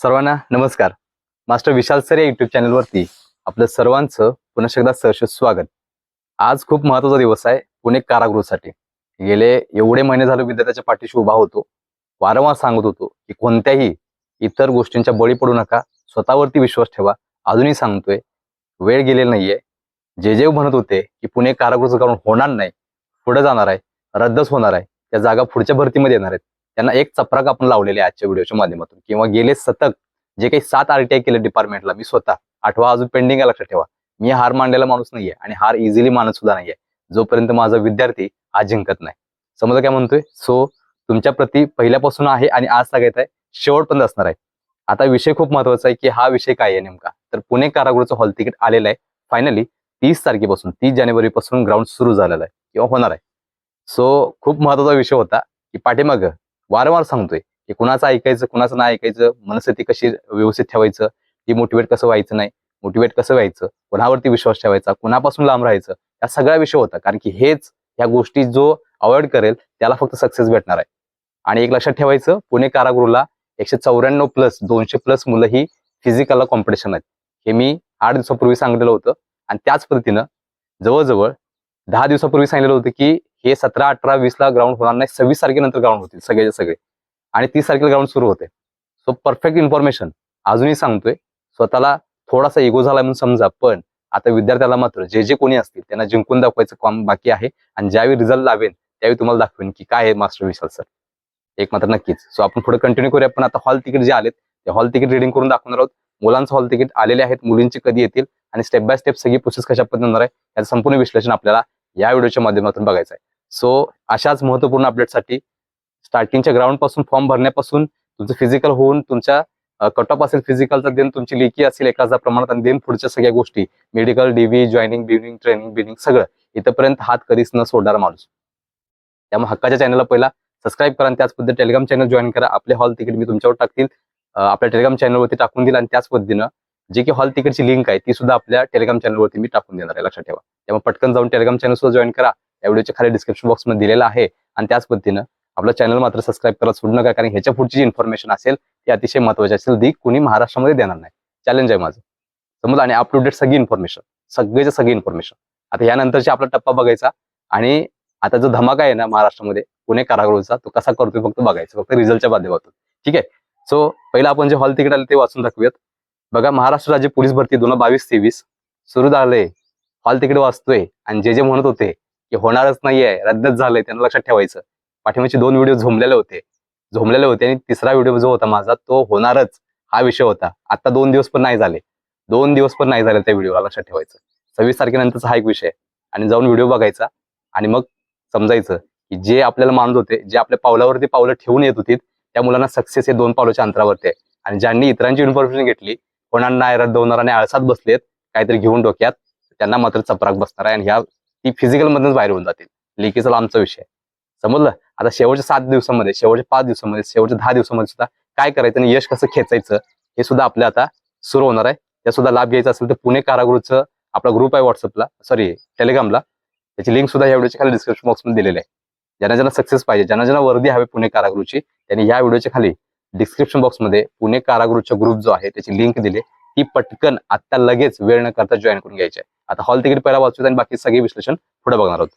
सर्वांना नमस्कार. Master Vishal sir या युट्यूब चॅनलवरती आपलं सर्वांचं पुन्हा एकदा सहर्ष स्वागत. आज खूप महत्त्वाचा दिवस आहे पुणे कारागृहासाठी. गेले एवढे महिने झाले विद्यार्थ्याच्या पाठीशी उभा होतो. वारंवार सांगत होतो की कोणत्याही इतर गोष्टींच्या बळी पडू नका स्वतःवरती विश्वास ठेवा. अजूनही सांगतोय वेळ गेलेला नाहीये. जे जे म्हणत होते की पुणे कारागृहाचं करून होणार नाही पुढे जाणार आहे रद्दच होणार आहे त्या जागा पुढच्या भरतीमध्ये येणार आहेत. त्यांना एक चपराक आपण लावलेले आहे आजच्या व्हिडिओच्या माध्यमातून. किंवा गेले सतत जे काही सात आरटीआय केले डिपार्टमेंटला मी स्वतः. आठवा अजून पेंडिंग आहे लक्षात ठेवा. मी हार मांडलेला माणूस नाहीये आणि हार इझिली मानत सुद्धा नाहीये. जोपर्यंत माझा विद्यार्थी आज जिंकत नाही. समजा काय म्हणतोय? सो तुमच्या प्रती पहिल्यापासून आहे आणि आज सांगायचं आहे शेवट पण असणार आहे. आता विषय खूप महत्त्वाचा आहे की हा विषय काय आहे नेमका? तर पुणे कारागृहाचं हॉल तिकीट आलेलं आहे. फायनली तीस तारखेपासून तीस जानेवारी पासून ग्राउंड सुरू झालेलं आहे. किंवा होणार आहे. सो खूप महत्त्वाचा विषय होता की पाठीमागं वारंवार सांगतोय की कुणाचं ऐकायचं कुणाचं नाही ऐकायचं मनस्थिती कशी व्यवस्थित ठेवायचं की मोटिवेट कसं व्हायचं नाही मोटिवेट कसं व्हायचं कुणावरती विश्वास ठेवायचा कुणापासून लांब राहायचं या सगळा विषय होता. कारण की हेच ह्या गोष्टी जो अवॉइड करेल त्याला फक्त सक्सेस भेटणार आहे. आणि एक लक्षात ठेवायचं पुणे कारागृहला एकशे चौऱ्याण्णव प्लस दोनशे प्लस मुलं ही फिजिकलला कॉम्पिटिशन आहेत. हे मी आठ दिवसापूर्वी सांगितलेलं होतं. आणि त्याच पद्धतीनं जवळजवळ दहा दिवसापूर्वी सांगितलेलं होतं की हे सतरा अठरा वीस ला ग्राउंड होणार नाही. सव्वीस तारखेनंतर ग्राउंड होतील सगळेचे सगळे. आणि तीस तारखेला ग्राउंड सुरू होते. सो परफेक्ट इन्फॉर्मेशन अजूनही सांगतोय स्वतःला थोडासा इगो झाला म्हणून समजा पण आता विद्यार्थ्याला मात्र जे जे कोणी असतील त्यांना जिंकून दाखवायचं काम बाकी आहे. आणि ज्यावेळी रिझल्ट लावेन त्यावेळी तुम्हाला दाखवेन की काय आहे मास्टर विशाल सर एक मात्र नक्कीच. सो आपण पुढे कंटिन्यू करूया. पण आता हॉल तिकीट जे आलेत ते हॉल तिकीट रिडिंग करून दाखवणार आहोत. मुलांचं हॉल तिकीट आलेले आहेत. मुलींचे कधी येतील? आणि स्टेप बाय स्टेप सगळी प्रोसेस कशा पद्धतीने होणार आहे? याचं संपूर्ण विश्लेषण आपल्याला या व्हिडिओच्या माध्यमातून बघायचं आहे. सो अशाच महत्त्वपूर्ण अपडेटसाठी स्टार्टिंगच्या ग्राउंडपासून फॉर्म भरण्यापासून तुमचं फिजिकल होऊन तुमच्या कट ऑफ असेल फिजिकलचा देन तुमची लेखी असेल एका हजार प्रमाणात आणि देन पुढच्या सगळ्या गोष्टी मेडिकल डीव्ही जॉईनिंग बिनिंग ट्रेनिंग बिनिंग सगळं इथंपर्यंत हात कधीच न सोडणारा माणूस. त्यामुळे हक्काच्या चॅनलला पहिला सबस्क्राईब करा आणि त्याच पद्धतीने टेलिग्राम चॅनल जॉईन करा. आपले हॉल तिकीट मी तुमच्यावर टाकतील. आपल्या टेलिग्राम चॅनलवरती टाकून दिल आणि त्याच पद्धतीनं जे की हॉल तिकीटची लिंक आहे ती सुद्धा आपल्या टेलिग्राम चॅनलवरती मी टाकून देणार आहे. लक्षात ठेवा. त्यामुळे पटकन जाऊन टेलिग्राम चॅनल सुद्धा जॉईन करा. या व्हिडिओच्या खाली डिस्क्रिप्शन बॉक्समध्ये दिलेला आहे. आणि त्याच पद्धतीनं आपलं चॅनल मात्र सबस्क्राईब करायला सोडू नका कारण ह्याच्या पुढची जी इन्फॉर्मेशन असेल ती अतिशय महत्वाची असेल. ती कुणी महाराष्ट्रामध्ये देणार नाही. चॅलेंज आहे माझं. समज आणि अप टू डेट सगळी इन्फॉर्मेशन सगळेच्या सगळी इन्फॉर्मेशन आता यानंतरची आपला टप्पा बघायचा. आणि आता जो धमाका आहे ना महाराष्ट्रामध्ये पुणे कारागृहचा तो कसा करतोय फक्त बघायचं. फक्त रिझल्टच्या माध्यमातून. ठीक आहे? सो पहिला आपण जे हॉल तिकीट आले ते वाचून दाखवूयात. बघा महाराष्ट्र राज्य पोलीस भरती दोन बावीस तेवीस सुरू झाले हॉल तिकीट वाचतोय. आणि जे जे म्हणत होते की होणारच नाहीये रद्दच झालंय त्यांना लक्षात ठेवायचं. पाठीमागचे दोन व्हिडिओ झोमलेले होते. झोमलेले होते आणि तिसरा व्हिडिओ जो होता माझा तो होणारच. हा विषय होता. आता दोन दिवस पण नाही झाले. दोन दिवस पण नाही झाले त्या व्हिडिओला लक्षात ठेवायचं. सव्वीस तारखेनंतरचा हा एक विषय आणि जाऊन व्हिडिओ बघायचा आणि मग समजायचं की जे आपल्याला मानत होते जे आपल्या पावलावरती पावलं ठेवून येत होती त्या मुलांना सक्सेस हे दोन पावलाच्या अंतरावरती आहे. आणि ज्यांनी इतरांची इन्फॉर्मेशन घेतली होणार नाही रद्द होणार आणि आळसात बसलेत काहीतरी घेऊन डोक्यात त्यांना मात्र चपराक बसणार आहे. आणि ह्या ती फिजिकल मधूनच बाहेर होऊन जातील. लेखीचा लांबचा विषय समजलं? आता शेवटच्या सात दिवसामध्ये शेवटच्या पाच दिवसामध्ये शेवटच्या दहा दिवसामध्ये सुद्धा काय करायचं आणि यश कसं खेचायचं हे सुद्धा आपल्या आता सुरू होणार आहे. त्या सुद्धा लाभ घ्यायचा असेल तर पुणे कारागृहचं आपला ग्रुप आहे व्हॉट्सअपला सॉरी टेलिग्रामला त्याची लिंक सुद्धा या व्हिडिओच्या खाली डिस्क्रिप्शन बॉक्समध्ये दिलेली आहे. ज्यांना ज्यांना सक्सेस पाहिजे ज्यांना ज्यांना वर्दी हवी पुणे कारागृहची त्यांनी या व्हिडिओच्या खाली डिस्क्रिप्शन बॉक्समध्ये पुणे कारागृहचा ग्रुप जो आहे त्याची लिंक दिली ती पटकन आता लगेच वेळ न करता जॉईन करून घ्यायची आहे. आता हॉल तिकीट पहिला वाचूया आणि बाकी सगळे विश्लेषण पुढे बघणार आहोत.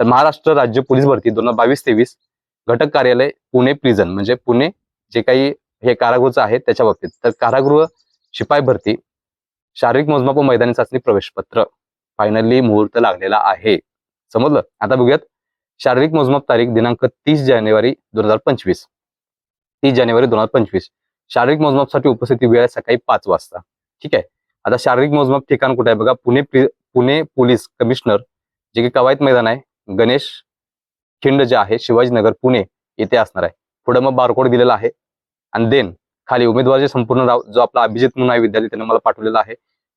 तर महाराष्ट्र राज्य पोलीस भरती दोन हजार बावीस तेवीस घटक कार्यालय पुणे प्रिझन म्हणजे पुणे जे काही हे कारागृहचं आहे त्याच्या बाबतीत. तर कारागृह शिपाई भरती शारीरिक मोजमाप व मैदानी चाचणी प्रवेशपत्र फायनली मुहूर्त लागलेला आहे. समजलं? आता बघूयात. शारीरिक मोजमाप तारीख दिनांक तीस जानेवारी दोन हजार पंचवीस. तीस जानेवारी दोन हजार पंचवीस. शारीरिक मोजमापसाठी उपस्थिती वेळ सकाळी पाच वाजता. ठीक आहे? आता शारीरिक मोजमाप ठिकाण कुठे आहे बघा? पुणे पुणे पोलीस कमिशनर जे की कवायत मैदान आहे गणेश खिंड जे आहे शिवाजीनगर पुणे येथे असणार आहे. पुढे मग बारकोड दिलेला आहे. आणि देन खाली उमेदवाराचे संपूर्ण नाव जो आपला अभिजित म्हणून आहे विद्यार्थी त्याने मला पाठवलेला आहे.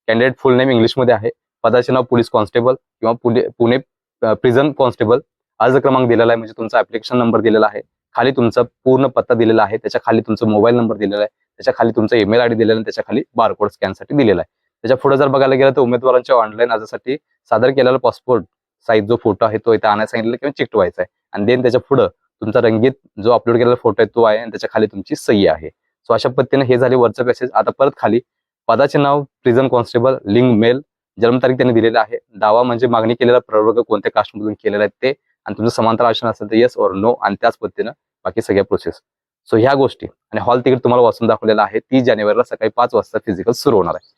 कॅन्डिडेट फुल नेम इंग्लिशमध्ये आहे. पदाचे नाव पोलीस कॉन्स्टेबल किंवा पुणे पुणे प्रिझन कॉन्स्टेबल अर्ज क्रमांक दिलेला आहे म्हणजे तुमचा ऍप्लिकेशन नंबर दिलेला आहे. खाली तुमचा पूर्ण पत्ता दिलेला आहे. त्याच्याखाली तुमचा मोबाईल नंबर दिलेला आहे. त्याच्याखाली तुमचा ईमेल आयडी दिलेला आहे. त्याच्याखाली बारकोड स्कॅनसाठी दिलेला आहे. त्याच्या पुढे जर बघायला गेलं तर उमेदवारांच्या ऑनलाईन अर्जासाठी सादर केलेला पासपोर्ट साईज जो फोटो आहे तो इथे आणायला सांगितलं किंवा चिकटवायचा आहे. आणि देन त्याच्या पुढं तुमचा रंगीत जो अपलोड केलेला फोटो आहे तो आहे आणि त्याच्याखाली तुमची सही आहे. सो अशा पद्धतीने हे झाले वरचं पॅसेज आता परत खाली पदाचे नाव प्रिझन कॉन्स्टेबल लिंग मेल जन्मतारीख त्यांनी दिलेला आहे. दावा म्हणजे मागणी केलेला प्रवर्ग कोणत्या कास्टमधून केलेला आहे ते आणि तुमचं समांतर आरक्षण असेल तर येस और नो आणि त्याच पद्धतीनं बाकी सगळ्या प्रोसेस सो ह्या गोष्टी आणि हॉल तिकीट तुम्हाला वाचून दाखवलेला आहे. तीस जानेवारीला सकाळी पाच वाजता फिजिकल सुरू होणार आहे.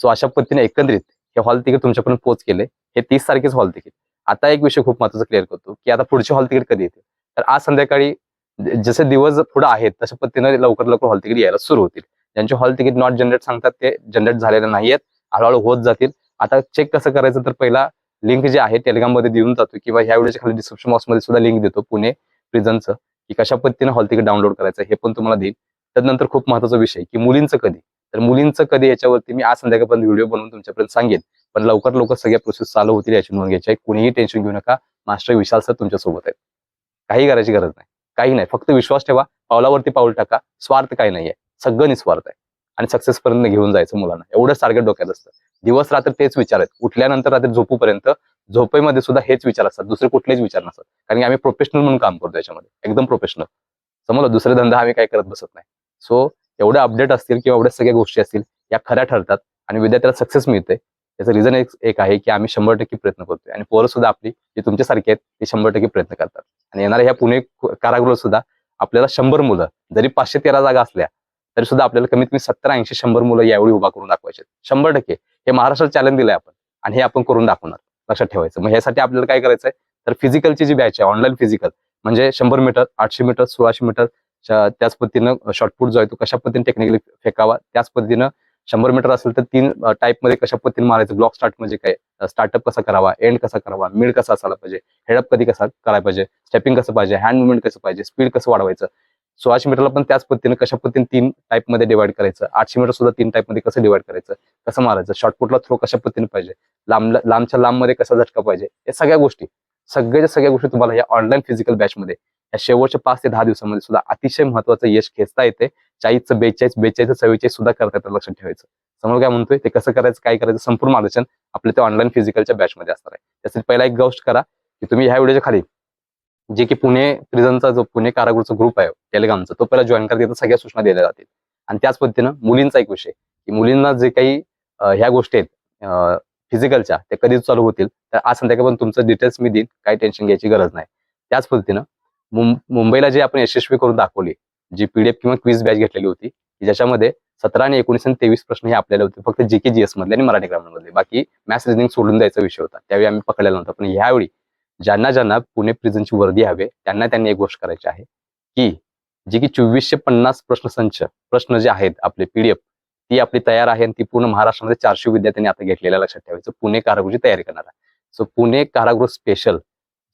सो अशा पद्धतीने एकंदरीत हे हॉल तिकीट तुमच्यापर्यंत पोच केले हे तीस तारखेच हॉल तिकीट आता एक विषय खूप महत्त्वाचा क्लिअर करतो की आता पुढचे हॉल तिकीट कधी येते? तर आज संध्याकाळी जसे दिवस पुढे आहेत तशा पद्धतीने लवकर लवकर हॉल तिकीट यायला सुरू होतील. ज्यांचे हॉल तिकीट नॉट जनरेट सांगतात ते जनरेट झालेले नाहीयेत हळूहळू होत जातील. आता चेक कसं करायचं तर पहिला लिंक जे आहे टेलिग्राममध्ये देऊन जातो किंवा ह्या व्हिडिओच्या खाली डिस्क्रिप्शन बॉक्समध्ये सुद्धा लिंक देतो पुणे प्रिझनचं की कशा पद्धतीने हॉल तिकीट डाउनलोड करायचं हे पण तुम्हाला देईल. त्यानंतर खूप महत्त्वाचा विषय की मुलींचं कधी? तर मुलींचं कधी याच्यावरती मी आज संध्याकाळपर्यंत व्हिडिओ बनवून तुमच्यापर्यंत सांगेन. पण लवकर लवकर सगळ्या प्रोसेस चालू होतील याची नोंद घ्यायची आहे. कुणीही टेन्शन घेऊ नका. मास्टर विशाल सर तुमच्यासोबत आहेत. काही करायची गरज नाही. काही नाही. फक्त विश्वास ठेवा. पावलावरती पाऊल टाका. स्वार्थ काही नाहीये. सगळं निस्वार्थ आहे. आणि सक्सेस पर्यंत घेऊन जायचं मुलांना. एवढंच टार्गेट डोक्यात असतं. दिवस रात्र तेच विचार आहेत. उठल्यानंतर रात्री झोपूपर्यंत झोपेमध्ये सुद्धा हेच विचार असतात. दुसरे कुठलेच विचार नसतात. कारण की आम्ही प्रोफेशनल म्हणून काम करतो याच्यामध्ये. एकदम प्रोफेशनल समजलं? दुसरे धंदा आम्ही काय करत बसत नाही. सो एवढ्या अपडेट असतील किंवा एवढ्या सगळ्या गोष्टी असतील या खऱ्या ठरतात आणि विद्यार्थ्याला सक्सेस मिळते याचं रिझन एक एक आहे की आम्ही शंभर टक्के प्रयत्न करतोय आणि पोरं सुद्धा आपली जे तुमच्यासारखे आहेत ते शंभर टक्के प्रयत्न करतात. आणि येणाऱ्या ह्या पुणे कारागृह सुद्धा आपल्याला शंभर मुलं जरी पाचशे तेरा जागा असल्या तरी सुद्धा आपल्याला कमीत कमी सत्तर ऐंशी शंभर मुलं यावेळी उभा करून दाखवायचे शंभर टक्के. हे महाराष्ट्राला चॅलेंज दिलंय आपण आणि हे आपण करून दाखवणार लक्षात ठेवायचं. मग ह्यासाठी आपल्याला काय करायचंय? तर फिजिकलची जी बॅच आहे ऑनलाईन फिजिकल म्हणजे शंभर मीटर आठशे मीटर सोळाशे मीटर त्याच पद्धतीनं शॉर्टपुट जो आहे तो कशा पद्धतीने टेक्निकली फेकावा त्याच पद्धतीनं शंभर मीटर असेल तर तीन टाईपमध्ये कशा पद्धतीने मारायचं? ब्लॉक स्टार्ट म्हणजे काय? स्टार्टअप कसा करावा? एंड कसा करावा? मिड कसा असायला पाहिजे? हेडअप कधी कसा करायला पाहिजे? स्टेपिंग कसं पाहिजे? हँड मुवमेंट कसं पाहिजे? स्पीड कसं वाढवायचं? सोळाशे मीटरला पण त्याच पद्धतीने कशा पद्धतीने तीन टाईपमध्ये डिवाइड करायचं? आठशे मीटर सुद्धा तीन टाईपमध्ये कसं डिवाइड करायचं? कसं मारायचं? शॉर्टपुटला थ्रो कशा पद्धतीने पाहिजे? लांब लांबच्या लांबमध्ये कसा झटका पाहिजे? या सगळ्या गोष्टी सगळ्याच्या सगळ्या गोष्टी तुम्हाला या ऑनलाईन फिजिकल बॅच मध्ये या शेवटच्या पाच ते दहा दिवसामध्ये सुद्धा अतिशय महत्वाचं यश खेचता येते. चाळीसचं बेचाळीस बेचाळीस चव्वेचाळीस सुद्धा करता येतं लक्षात ठेवायचं. समोर काय म्हणतोय? ते कसं करायचं काय करायचं? संपूर्ण मार्गदर्शन आपल्या ते ऑनलाईन फिजिकलच्या बॅचमध्ये असणार आहे. त्यासाठी पहिला एक गोष्ट करा की तुम्ही ह्या व्हिडिओच्या खाली जे की पुणे प्रिझनचा जो पुणे कारागृहचा ग्रुप आहे टेलिग्रामचा तो पहिला जॉईन करता सगळ्या सूचना दिल्या जातील. आणि त्याच पद्धतीनं मुलींचा एक विषय. की मुलींना जे काही ह्या गोष्टी आहेत फिजिकलच्या ते कधी चालू होतील. तर आज संध्याकाळ पण तुमचं डिटेल्स मी देईन. काही टेन्शन घ्यायची गरज नाही. त्याच पद्धतीनं मुंबईला जे आपण यशस्वी करून दाखवली जी पीडीएफ किंवा क्विज बॅच घेतलेली होती ज्याच्यामध्ये सतरा आणि एकोणीस आणि तेवीस प्रश्न हे आपल्याला होते फक्त जे के जी एस मधले आणि मराठी ग्रामर मधले. बाकी मॅथ्स रिजनिंग सोडून द्यायचा विषय होता. त्यावेळी आम्ही पकडलेला नव्हता. पण यावेळी ज्यांना ज्यांना पुणे प्रिझनची वर्दी हवे त्यांना त्यांनी एक गोष्ट करायची आहे की जी की चोवीसशे पन्नास प्रश्न संच प्रश्न जे आहेत आपले पीडीएफ ती आपली तयार आहे आणि ती पूर्ण महाराष्ट्रामध्ये चारशे विद्यार्थ्यांनी आता घेतलेल्या लक्षात ठेवायचं. पुणे कारागृहची तयारी करणार. आहे सो पुणे कारागृह स्पेशल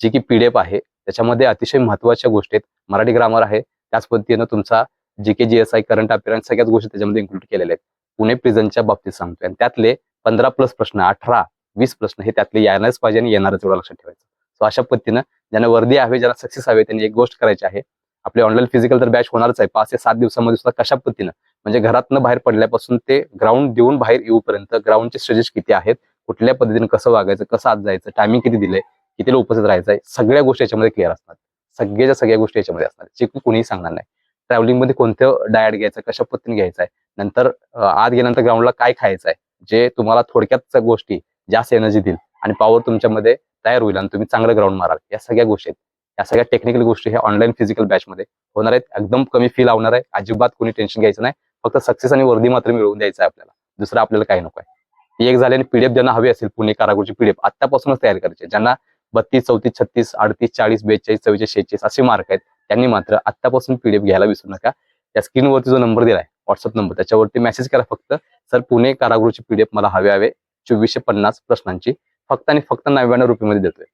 जी की पीडीएफ आहे त्याच्यामध्ये अतिशय महत्त्वाच्या गोष्टी आहेत. मराठी ग्रामर आहे. त्याच पद्धतीनं तुमचा G K G S I current appearance सगळ्याच गोष्टी त्याच्यामध्ये इन्क्लूड केलेल्या आहेत. पुणे प्रिझनच्या बाबतीत सांगतोय. आणि त्यातले पंधरा प्लस प्रश्न अठरा वीस प्रश्न हे त्यातले येणारच पाहिजे आणि येणारच एवढं लक्षात ठेवायचं. सो अशा पद्धतीनं ज्यांना वर्दी हवे ज्यांना सक्सेस हवे त्यांनी एक गोष्ट करायची आहे. आपले ऑनलाईन फिजिकल तर बॅच होणारच आहे. पाच ते सात दिवसामध्ये सुद्धा कशा पद्धतीनं म्हणजे घरातनं बाहेर पडल्यापासून ते ग्राउंड देऊन बाहेर येऊपर्यंत ग्राउंडचे स्टेजेस किती आहेत? कुठल्या पद्धतीने कसं वागायचं कसं आत जायचं? टायमिंग किती दिलंय? कितीला उपस्थित राहायचं आहे सगळ्या गोष्टी याच्यामध्ये क्लिअर असतात. सगळ्याच्या सगळ्या गोष्टी याच्यामध्ये असतात. जे कोणीही कुणीही सांगणार नाही. ट्रॅव्हलिंगमध्ये कोणतं डायट घ्यायचं कशा पद्धतीने घ्यायचं आहे नंतर आत गेल्यानंतर ग्राउंडला काय खायचं आहे जे तुम्हाला थोडक्यात गोष्टी जास्त एनर्जी देईल आणि पॉवर तुमच्यामध्ये तयार होईल आणि तुम्ही चांगलं ग्राउंड माराल. या सगळ्या गोष्टी आहेत. या सगळ्या टेक्निकल गोष्टी ह्या ऑनलाईन फिजिकल बॅच मध्ये होणार आहेत. एकदम कमी फी लावणार आहे. अजिबात कोणी टेन्शन घ्यायचं नाही. फक्त सक्सेस आणि वर्दी मात्र मिळवून द्यायचं आहे आपल्याला. दुसरं आपल्याला काही नको आहे. एक झाले आणि पीडीएफ ज्यांना हवी असेल पुणे कारागृहची पीडीएफ आतापासूनच तयार करायची ज्यांना बत्तीस चौतीस छत्तीस अडतीस चाळीस बेचाळीस चव्वेचाळीस शेहेचाळीस असे मार्क आहेत. त्यांनी मात्र आतापासून पीडीएफ घ्यायला विसरू नका. त्या स्क्रीनवरती जो नंबर दिलाय व्हॉट्सअप नंबर त्याच्यावरती मेसेज करा फक्त. सर पुणे कारागृहची पीडीएफ मला हवे हवे. चोवीसशे पन्नास प्रश्नांची. फक्त आणि फक्त नव्याण्णव रुपयेमध्ये देतोय.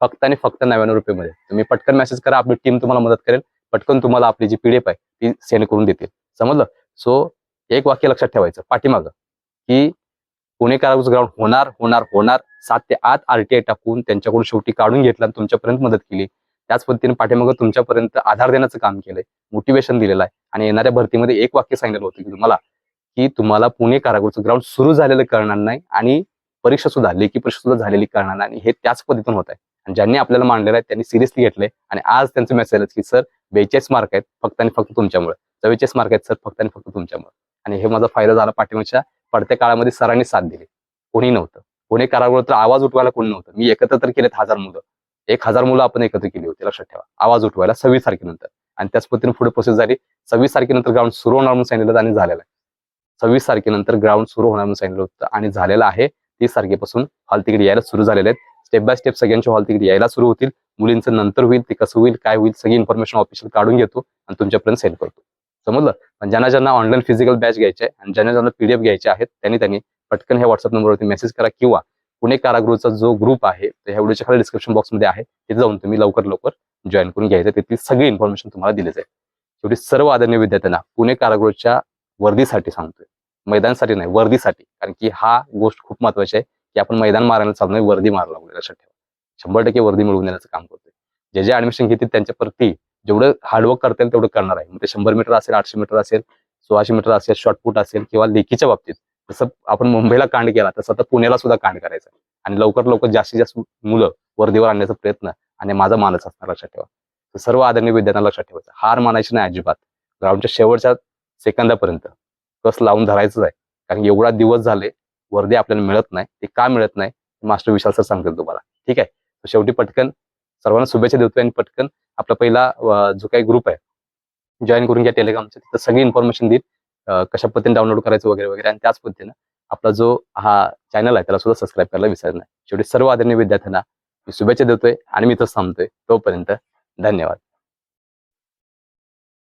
फक्त आणि फक्त नव्याण्णव रुपयेमध्ये. तुम्ही पटकन मेसेज करा आपली टीम तुम्हाला मदत करेल. पटकन तुम्हाला आपली जी पीडीएफ आहे ती सेंड करून देतील. समजलं? सो एक वाक्य लक्षात ठेवायचं. पाठीमागं. की पुणे कारागृह ग्राउंड होणार होणार होणार. सात ते आठ आरटीआय टाकून त्यांच्याकडून शेवटी काढून घेतला आणि तुमच्यापर्यंत मदत केली. त्याच पद्धतीने पाठीमागं तुमच्यापर्यंत आधार देण्याचं काम केलंय. मोटिवेशन दिलेलं आहे. आणि येणाऱ्या भरतीमध्ये एक वाक्य सांगितलं होतं की तुम्हाला की तुम्हाला पुणे कारागृहचं ग्राउंड सुरू झालेलं करणार नाही आणि परीक्षा सुद्धा लेखी परीक्षा सुद्धा झालेली करणार नाही. आणि हे त्याच पद्धतीतून होत आहे आणि ज्यांनी आपल्याला मांडलेलं आहे त्यांनी सिरियसली घेतलंय. आणि आज त्यांचं मेसेज आहे की सर बेचाळीस मार्क आहेत फक्त आणि फक्त तुमच्यामुळे. चव्वेचाळीस मार्क आहेत सर फक्त आणि फक्त तुमच्यामुळे. आणि हे माझा फायदा झाला पाठीमागच्या पडत्या काळामध्ये सरांनी साथ दिली. कोणी नव्हतं. कोणी कारागृह तर आवाज उठवायला कोणी नव्हतं. मी एकत्र तर केलेत हजार मुलं. एक हजार मुलं आपण एकत्र केली होती लक्षात ठेवा. आवाज उठवायला सव्वीस तारखेनंतर. आणि त्याच पद्धतीने पुढे प्रोसेस झाली. सव्वीस तारखेनंतर ग्राउंड सुरू होणार म्हणून सांगितलं आणि झालेलं आहे. सव्वीस तारखेनंतर ग्राउंड सुरू होणार म्हणून सांगितलं होतं आणि झालेलं आहे. तीस तारखेपासून हॉल तिकीट यायला सुरू झालेले आहेत. स्टेप बाय स्टेप सगळ्यांचे हॉल तिकीट यायला सुरू होतील. मुलींचं नंतर होईल ते कसं होईल काय होईल सगळी इन्फॉर्मेशन ऑफिशियल काढून घेतो आणि तुमच्यापर्यंत सेंड करतो. समजलं? पण ज्यांना ज्यांना ऑनलाईन फिजिकल बॅच घ्यायचे आणि ज्यांना ज्यांना पीडीएफ घ्यायचे आहेत त्यांनी त्यांनी पटकन ह्या व्हॉट्सअप नंबरवरती मेसेज करा किंवा पुणे कारागृहचा जो ग्रुप आहे तो ह्या व्हिडिओच्या खाली डिस्क्रिप्शन बॉक्समध्ये आहे. तिथे जाऊन तुम्ही लवकर लवकर जॉईन करून घ्यायचं. तिथली सगळी इन्फॉर्मेशन तुम्हाला दिली जाईल. शेवटी सर्व आदरणीय विद्यार्थ्यांना पुणे कारागृहच्या वर्दीसाठी सांगतोय. मैदानसाठी नाही वर्दीसाठी. कारण की हा गोष्ट खूप महत्वाची आहे की आपण मैदान मारायला चालू वर्दी मारायला लागलो लक्षात ठेवा. शंभर टक्के वर्दी मिळवून देण्याचं काम करतोय. जे जे ऍडमिशन घेतील त्यांच्या प्रती जेवढं हार्डवर्क करता येईल तेवढं करणार आहे. मग ते शंभर मीटर असेल आठशे मीटर असेल सोळाशे मीटर असेल शॉर्टपुट असेल किंवा लेखीच्या बाबतीत. जसं आपण मुंबईला कांड केला तसं आता पुण्याला सुद्धा कांड करायचं आहे. आणि लवकर लवकर जास्तीत जास्त मुलं वर्दीवर आणण्याचा प्रयत्न आणि माझा मानच असणार लक्षात ठेवा. तर सर्व आदरणीय विद्यार्थ्यांना लक्षात ठेवायचं हार मानायची नाही अजिबात. ग्राउंडच्या शेवटच्या सेकंदापर्यंत कस लावून धरायचंच आहे. कारण एवढा दिवस झाले वर्दी आपल्याला मिळत नाही. ते का मिळत नाही? मास्टर विशाल सर सांगतील तुम्हाला. ठीक आहे? तर शेवटी पटकन सर्वांना शुभेच्छा देतोय आणि पटकन आपला पहिला जो काही ग्रुप आहे जॉईन करून घ्या टेलिग्रामचा तिथं सगळी इन्फॉर्मेशन देईल कशा पद्धतीने डाउनलोड करायचं वगैरे वगैरे आणि त्याच पद्धतीनं आपला जो हा चॅनल आहे त्याला सुद्धा सबस्क्राईब करायला विसरणार नाही. शेवटी सर्व आदरणीय विद्यार्थ्यांना मी शुभेच्छा देतोय आणि मी तो थांबतोय. तोपर्यंत धन्यवाद.